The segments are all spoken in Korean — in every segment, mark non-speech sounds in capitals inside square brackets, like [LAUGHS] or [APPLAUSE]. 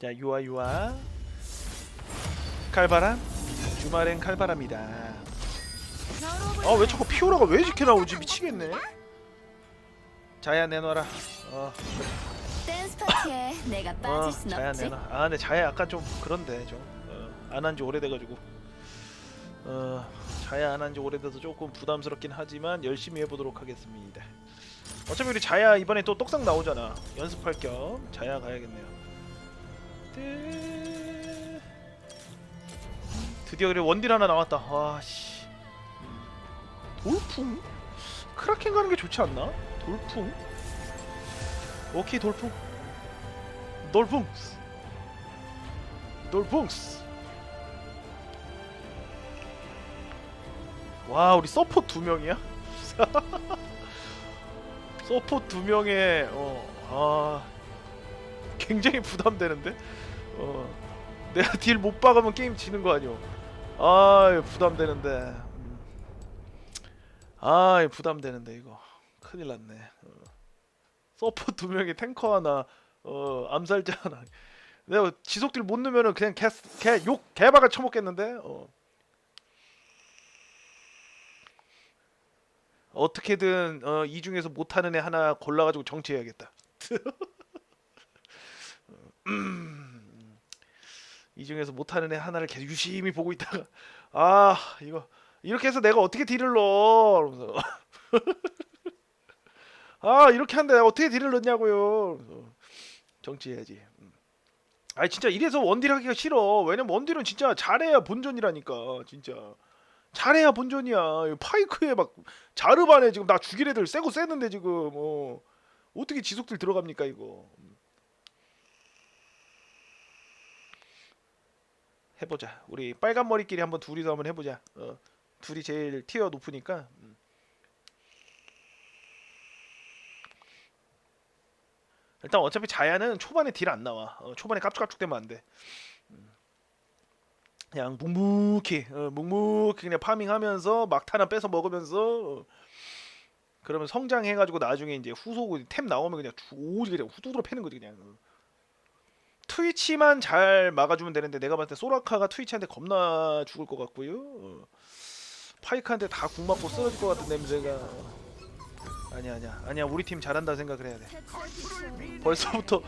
자 유아 유아. 칼바람? 주말엔 칼바람이다. 아 왜 자꾸 피오라가 왜 이렇게 나오지? 미치겠네. 자야 내놔라. 어, 댄스 파티에 내가 어 빠질 순 자야 없지. 내놔. 아 근데 자야 약간 좀 그런데 좀안 한 지 오래돼가지고. 어 자야 안 한 지 오래돼서 조금 부담스럽긴 하지만 열심히 해보도록 하겠습니다. 어차피 우리 자야 이번에 또 떡상 나오잖아. 연습할 겸 자야 가야겠네요 네. 드디어 그래 원딜 하나 나왔다 와씨 돌풍? 크라켄 가는 게 좋지 않나? 돌풍? 오케이 돌풍 돌풍스 돌풍스 와 우리 서포 두 명이야? [LAUGHS] 서포 두 명에 어 아 굉장히 부담되는데 어 내가 [LAUGHS] 딜 못 박으면 게임 지는 거 아니오 아 부담되는데 음. 아 부담되는데 이거 큰일 났네 어. 서포 두 명에 탱커 하나 어 암살자 하나 내가 지속딜 못 넣으면은 그냥 개욕 개박을 쳐먹겠는데 어. 어떻게든 어, 이 중에서 못하는 애 하나 골라가지고 정치해야겠다. [LAUGHS] 음, 이 중에서 못하는 애 하나를 계속 유심히 보고 있다가 아 이거 이렇게 해서 내가 어떻게 딜을 넣어? 이러면서 [LAUGHS] 아 이렇게 내가 어떻게 딜을 넣냐고요? 정치해야지. 음. 아니 진짜 이래서 원딜 하기가 싫어. 왜냐면 원딜은 진짜 잘해야 본전이라니까 진짜. 잘해야 본전이야. 이 파이크에 막 자르반에 지금 나 죽일 애들 세고 세는데 지금 어 어떻게 지속들 들어갑니까 이거. 해보자. 우리 빨간 머리끼리 한번 둘이서 한번 해보자. 어, 둘이 제일 티어 높으니까. 음. 일단 어차피 자야는 초반에 딜 안 나와. 어, 초반에 깝죽깝죽대면 안 돼. 음. 그냥 묵묵히, 어, 묵묵히 그냥 파밍하면서 막타나 뺏어 먹으면서 어, 그러면 성장해가지고 나중에 이제 후속 템 나오면 그냥 주- 오지 그냥 후두드러 패는 거지 그냥. 어. 트위치만 잘 막아주면 되는데 내가 봤을 때 소라카가 트위치한테 겁나 죽을 것 같고요. 어. 파이크한테 다 궁 맞고 쓰러질 것 같은 냄새가. 아니야 아니야 아니야 우리 팀 잘한다 생각을 해야 돼. 벌써부터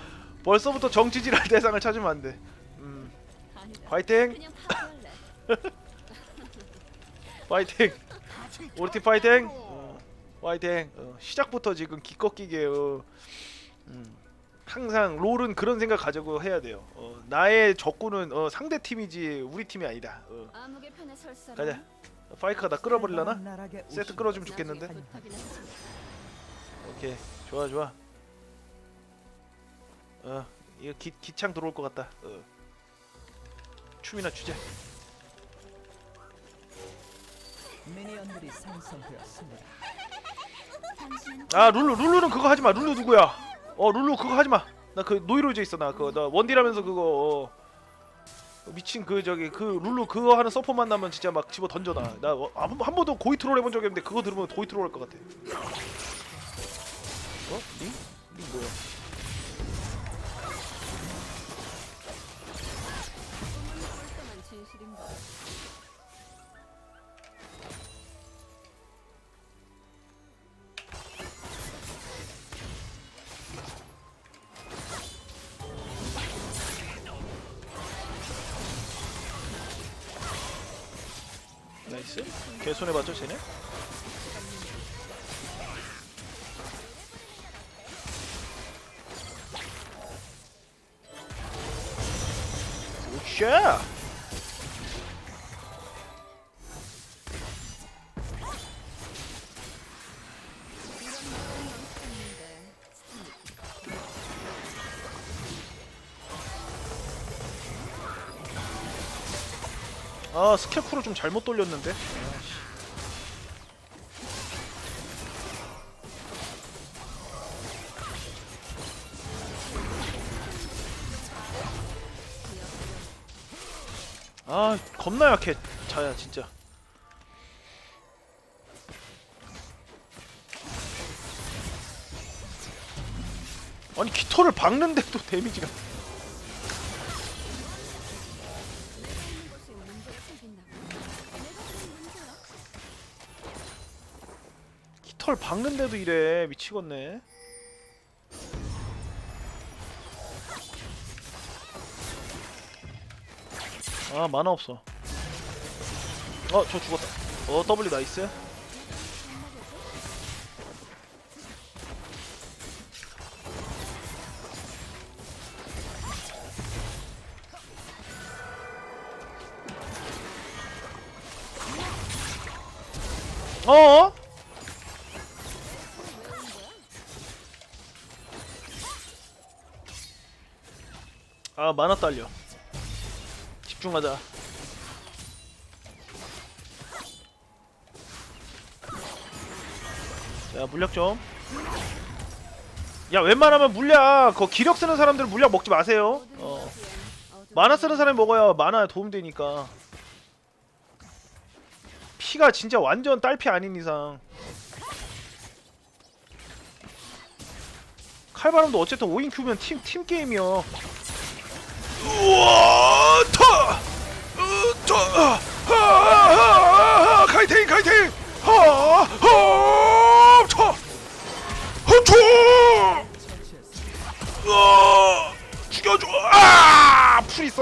벌써부터 정치질할 대상을 찾으면 안 돼. 음, 파티할래. [LAUGHS] 파이팅! 우리 팀 파이팅! 어, 파이팅! 어, 시작부터 지금 어, 음, 항상 롤은 그런 생각 가지고 해야 돼요. 어, 나의 적군은 어, 상대 팀이지 우리 팀이 아니다. 어, 아무개 편에 설 사람. 가자. 파이크가 나 끌어버리려나? 세트 끌어주면 좋겠는데. 오케이 좋아 좋아. 어 이거 기, 기창 들어올 것 같다. 어. 춤이나 추자. 미니언들이 생성되었습니다. 당신 아 룰루 룰루는 그거 하지 마. 룰루 누구야? 어 룰루 그거 하지 마. 나 그 노이로제 있어 나 그거 나 원딜하면서 그거 어. 미친 그 저기 그 룰루 그거 하는 서퍼 만나면 진짜 막 집어 던져 나. 나한 한 번도 고이 트롤 해본 적이 없는데 그거 들으면 고이 트롤 할 것 같아. 어? 링? 링 뭐야? 나이스. 개 손해 봤죠 쟤네? 굿샷! 아 스케프로 좀 잘못 돌렸는데. 아 겁나 약해 자야 진짜. 아니 깃털을 박는데도 [LAUGHS] 데미지가 털 박는데도 이래. 미치겠네. 아 만화 없어. 어 저 죽었다. 어 W 나이스 아 만화 딸려. 집중하자. 자 물약 좀 야 웬만하면 물약 그 기력 쓰는 사람들은 물약 먹지 마세요. 어. 만화 쓰는 사람이 먹어야 만화에 도움되니까. 피가 진짜 완전 딸피 아닌 이상. 칼바람도 어쨌든 5인 큐면 팀, 팀 게임이야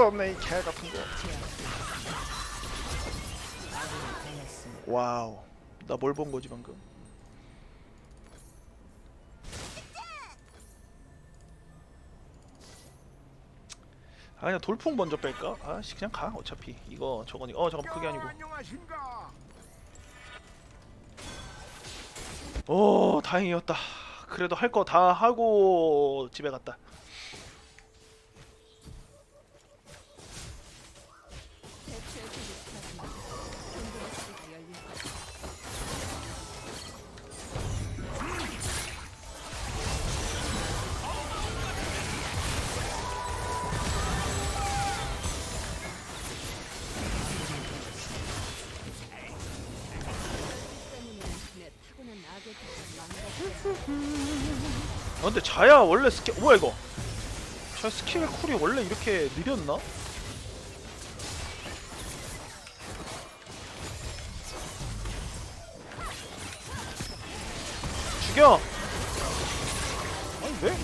썼네 이 개 같은 거. 와우. 나 뭘 본 거지 방금? 아 그냥 돌풍 먼저 뺄까? 아씨 그냥 가 어차피 이거 저거니 어 잠깐 그게 아니고 안녕하신가? 오 다행이었다 그래도 할 거 다 하고 집에 갔다 자야 원래 스킬 어, 뭐야 이거 자 스킬 쿨이 원래 이렇게 느렸나? 죽여! 아니 왜?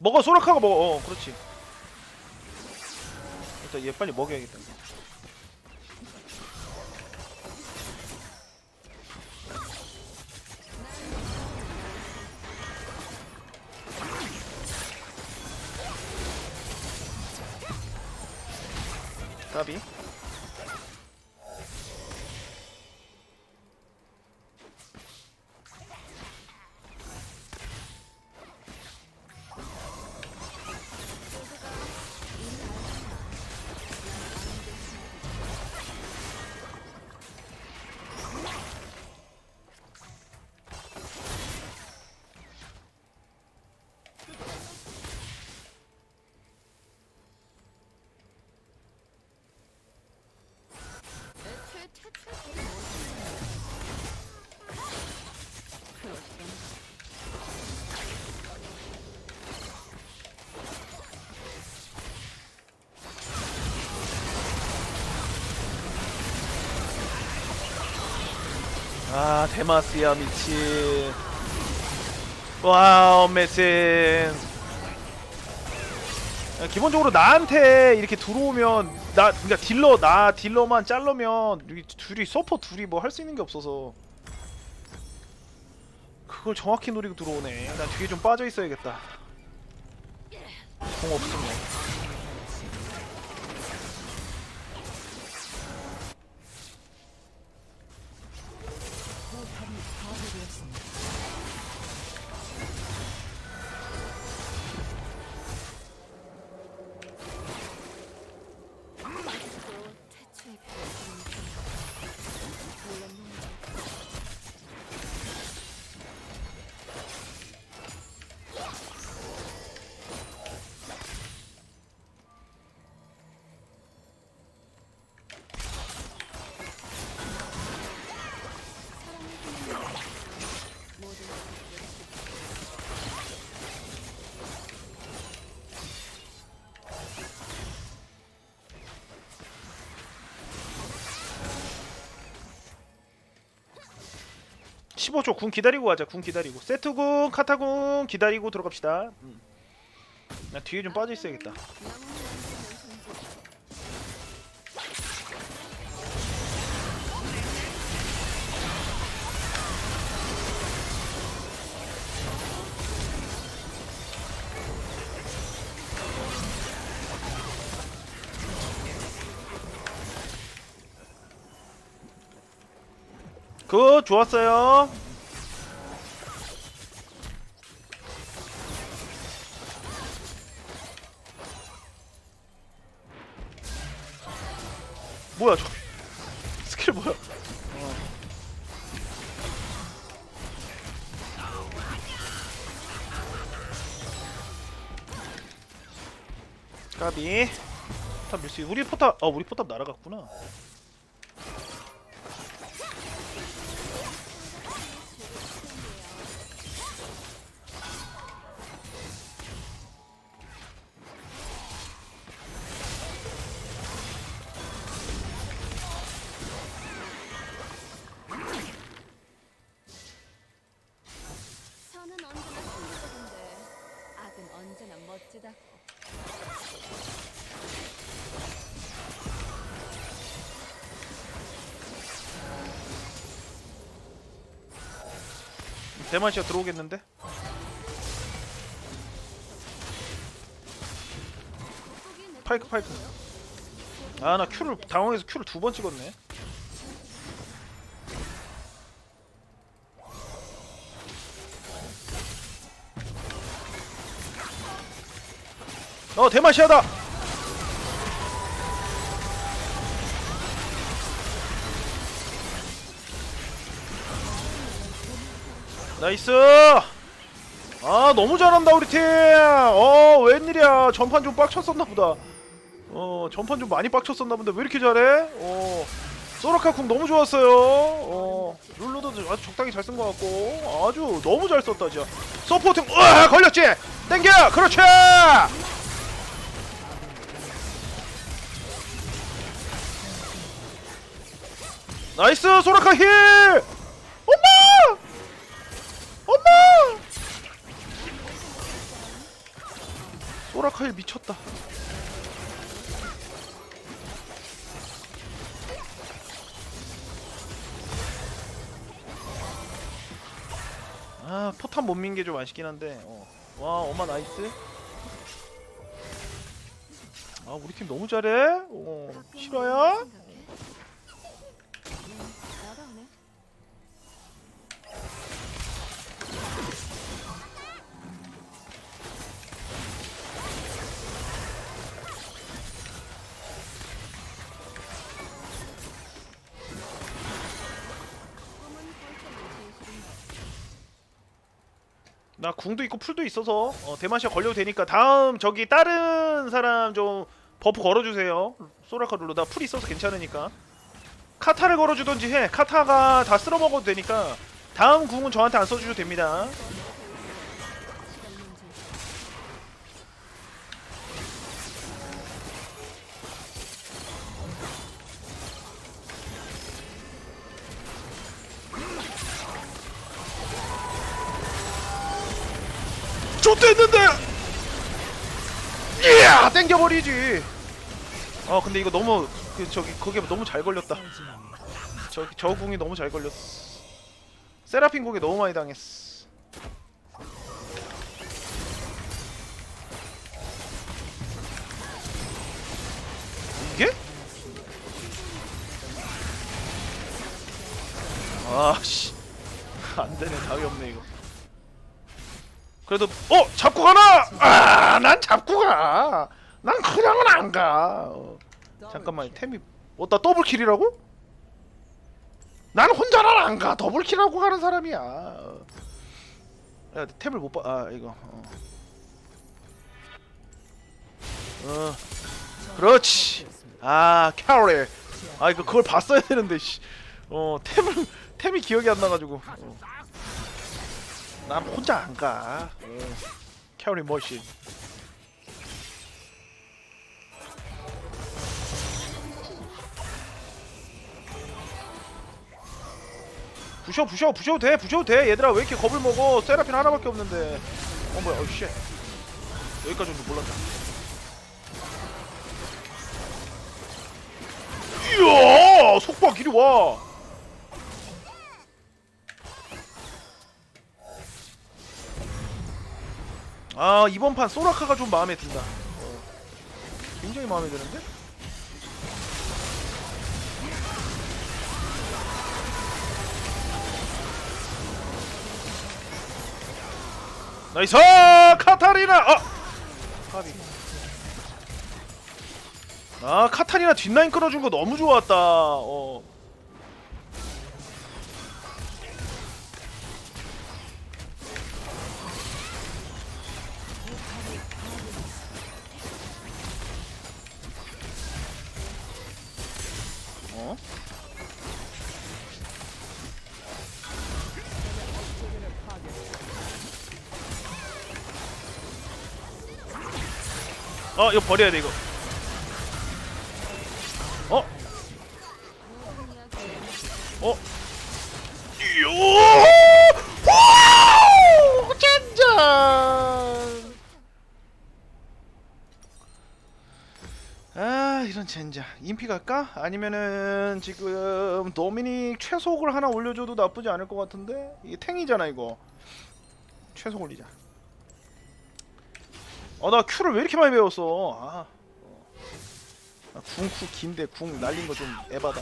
먹어 소라카가 먹어 어 그렇지 일단 얘 빨리 먹여야겠다 까비 아 데마스야 미친. 와우 메신 기본적으로 나한테 이렇게 들어오면 나 그러니까 딜러 나 딜러만 잘르면 둘이 서퍼 둘이 뭐 할 수 있는 게 없어서. 그걸 정확히 노리고 들어오네. 나 뒤에 좀 빠져 있어야겠다. 공 없으면 15초 궁 기다리고 가자 궁 기다리고. 세트궁 카타궁 기다리고 들어갑시다. 음. 나 뒤에 좀 빠져 있어야겠다 그 좋았어요. 뭐야 저 [LAUGHS] 스킬 뭐야? 어. 까비. 포탑 밀수 우리 포탑 어 우리 포탑 날아갔구나 대만시아 들어오겠는데? 파이크, 파이크. 아 나 큐를 당황해서 큐를 두 번 찍었네 어 대마시아다 나이스 아 너무 잘한다 우리 팀어 웬일이야 전판 좀 빡쳤었나 보다 어 전판 좀 많이 빡쳤었나 본데 왜 이렇게 잘해? 어 소라카 쿵 너무 좋았어요. 어 룰루도 아주 적당히 잘 쓴 것 같고 아주 너무 잘 썼다 진짜. 서포팅 으아 걸렸지? 땡겨 그렇지. 나이스 소라카 힐. 엄마 엄마 소라카 힐 미쳤다. 아 포탄 못 민 게 좀 아쉽긴 한데 어. 와 엄마 나이스. 아 우리 팀 너무 잘해? 어 실화야 나 궁도 있고 풀도 있어서 어, 대마시아 걸려도 되니까 다음 저기 다른 사람 좀 버프 걸어주세요. 소라카 나풀 있어서 괜찮으니까. 카타를 걸어주던지 해. 카타가 다 쓸어먹어도 되니까 다음 궁은 저한테 안 써주셔도 됩니다 됐는데! 이야! 땡겨버리지. 아 근데 이거 너무 그 저기 그게 너무 잘 걸렸다. 저기 저 궁이 너무 잘 걸렸어. 세라핀 궁에 너무 많이 당했어. 이게? 아씨. 안되네. 답이 없네 이거 그래도 어 잡고 가나? 아난 잡고 가. 난 그냥은 안 가. 어, 잠깐만 템이 어나 더블 킬이라고? 난 혼자는 안 가. 더블 킬하고 가는 사람이야. 어. 야 템을 못 봐. 아 이거. 어. 어. 그렇지. 아 캐롤. 아 이거 그걸 봤어야 되는데 씨. 어 템을 템이 기억이 안 나가지고. 어. 난 혼자 안 가. 어. 캐롤이 머신. 부셔 부셔 부셔도 돼 부셔도 돼. 얘들아 왜 이렇게 겁을 먹어? 세라핀 하나밖에 없는데. 어 뭐야? 어씨 여기까지 온줄 몰랐다. 이야! 속박 이리 와 아 이번 판 소라카가 좀 마음에 든다. 어. 굉장히 마음에 드는데? 나이스! 카타리나! 아 카비. 아 카타리나 뒷라인 끌어준 거 너무 좋았다. 어 어? 어 이거 버려야 돼 이거 어? 어? 와우! 젠장! 아 이런 젠장 인피 갈까? 아니면은 지금 도미닉 최속을 하나 올려줘도 나쁘지 않을 것 같은데 이게 탱이잖아 이거 최속 올리자 어나 큐를 왜 이렇게 많이 배웠어 아 어. 아, 궁쿠 긴데 궁 날린 거 좀 에바다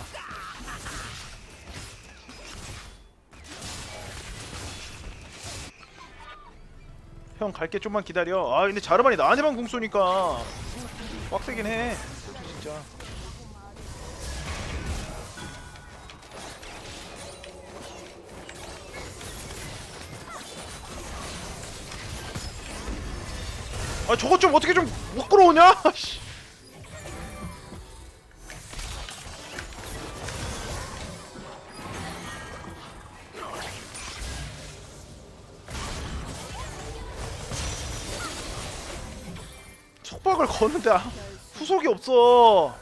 형 갈게 좀만 기다려. 아 근데 자르반이 나한테만 궁 쏘니까 빡세긴 해. 진짜. 아 저것 좀 어떻게 좀못 끌어오냐? [LAUGHS] 씨. 속박을 거는데 아, 후속이 없어.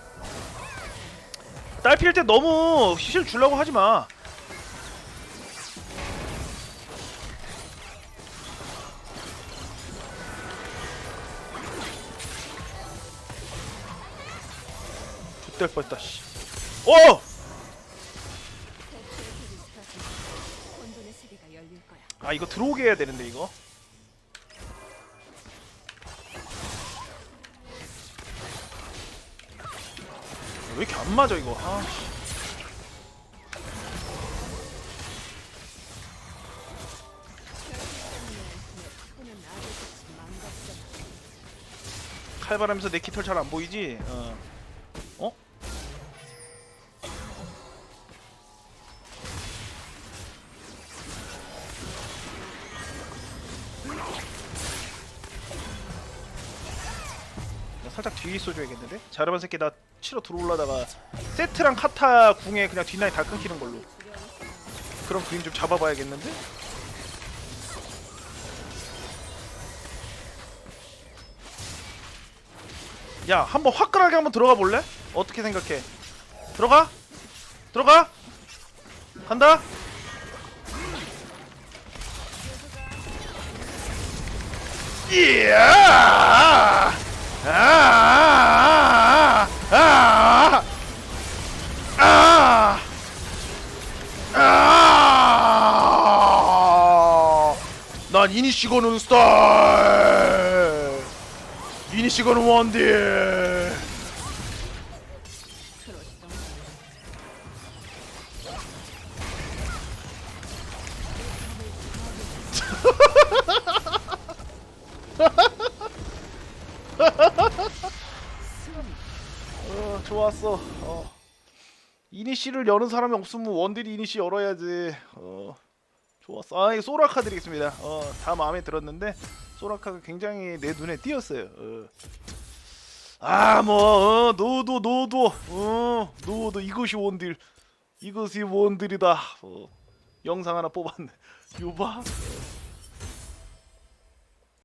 딸 필 때 너무 시실 주려고 하지 마. 될 뻔했다 씨. 어! 열릴 거야. 아 이거 들어오게 해야 되는데 이거. 왜 이렇게 안 맞아 이거? 아. 칼바람에서 내 깃털 잘 안 보이지? 어. 어? 뒤에 있어줘야겠는데? 자르반 새끼 나 치러 들어올라다가 세트랑 카타 궁에 그냥 뒷라인 다 끊기는 걸로 그런 그림 좀 잡아봐야겠는데? 야 한번 화끈하게 한번 들어가 볼래? 어떻게 생각해? 들어가? 들어가? 간다? 이야! 아! 아! 아! 아! 난 이니시고는 스타일! 이니시고는 원딜! 어, 좋았어. 어. 이니시를 여는 사람이 없으면 원딜이 이니시 열어야지. 어. 좋았어. 아, 이 소라카 드리겠습니다. 어, 다 마음에 들었는데 소라카가 굉장히 내 눈에 띄었어요. 어. 아, 뭐, 어, 노도 노도. 어, 노도 이것이 원딜. 이것이 원딜이다. 어. 영상 하나 뽑았네. [LAUGHS] 요봐.